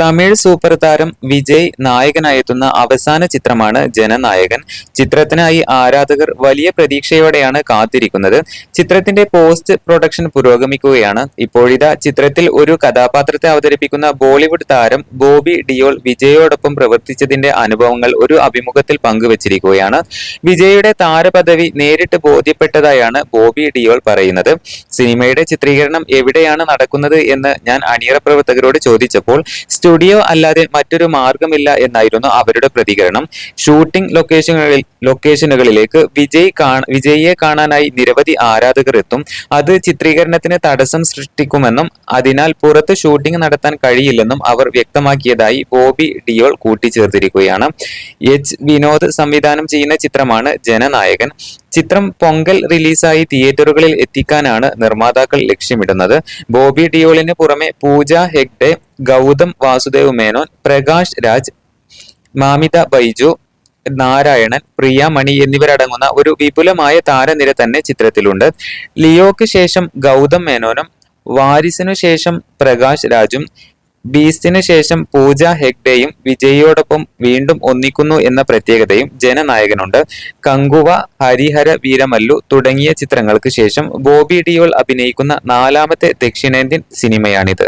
Tamil super താരം വിജയ് നായകനായെത്തുന്ന അവസാന ചിത്രമാണ് ജനനായകൻ. ചിത്രത്തിനായി ആരാധകർ വലിയ പ്രതീക്ഷയോടെയാണ് കാത്തിരിക്കുന്നത്. ചിത്രത്തിന്റെ പോസ്റ്റ് പ്രൊഡക്ഷൻ പുരോഗമിക്കുകയാണ്. ഇപ്പോഴിതാ ചിത്രത്തിൽ ഒരു കഥാപാത്രത്തെ അവതരിപ്പിക്കുന്ന ബോളിവുഡ് താരം ബോബി ഡിയോൾ വിജയോടൊപ്പം പ്രവർത്തിച്ചതിന്റെ അനുഭവങ്ങൾ ഒരു അഭിമുഖത്തിൽ പങ്കുവച്ചിരിക്കുകയാണ്. വിജയുടെ താരപദവി നേരിട്ട് ബോധ്യപ്പെട്ടതായാണ് ബോബി ഡിയോൾ പറയുന്നത്. സിനിമയുടെ ചിത്രീകരണം എവിടെയാണ് നടക്കുന്നത് എന്ന് ഞാൻ അണിയറ പ്രവർത്തകരോട് ചോദിച്ചപ്പോൾ സ്റ്റുഡിയോ അല്ലാതെ മറ്റൊരു മാർഗമില്ല എന്നായിരുന്നു അവരുടെ പ്രതികരണം. ഷൂട്ടിംഗ് ലൊക്കേഷനുകളിൽ ലൊക്കേഷനുകളിലേക്ക് വിജയ് കാണ വിജയിയെ കാണാനായി നിരവധി ആരാധകർ എത്തും. അത് ചിത്രീകരണത്തിന് തടസ്സം സൃഷ്ടിക്കുമെന്നും അതിനാൽ പുറത്ത് ഷൂട്ടിംഗ് നടത്താൻ കഴിയില്ലെന്നും അവർ വ്യക്തമാക്കിയതായി ബോബി ഡിയോൾ കൂട്ടിച്ചേർത്തിരിക്കുകയാണ്. എച്ച് വിനോദ് സംവിധാനം ചെയ്യുന്ന ചിത്രമാണ് ജനനായകൻ. ചിത്രം പൊങ്കൽ റിലീസായി തിയേറ്ററുകളിൽ എത്തിക്കാനാണ് നിർമ്മാതാക്കൾ ലക്ഷ്യമിടുന്നത്. ബോബി ഡിയോളിന് പുറമെ പൂജ ഹെഗ്ഡെ ഗൗതം വാസുദേവ് മേനോൻ പ്രകാശ് രാജ് മാമിത ബൈജു നാരായണൻ പ്രിയ മണി എന്നിവരടങ്ങുന്ന ഒരു വിപുലമായ താരനിര തന്നെ ചിത്രത്തിലുണ്ട്. ലിയോക്ക് ശേഷം ഗൗതം മേനോനും വാരിസിനു ശേഷം പ്രകാശ് രാജും ബീസ്റ്റിന് ശേഷം പൂജ ഹെഗ്ഡെയും വിജയിയോടൊപ്പം വീണ്ടും ഒന്നിക്കുന്നു എന്ന പ്രത്യേകതയും ജനനായകനുണ്ട്. കങ്കുവ ഹരിഹര വീരമല്ലു തുടങ്ങിയ ചിത്രങ്ങൾക്ക് ശേഷം ബോബി ഡിയോൾ അഭിനയിക്കുന്ന നാലാമത്തെ ദക്ഷിണേന്ത്യൻ സിനിമയാണിത്.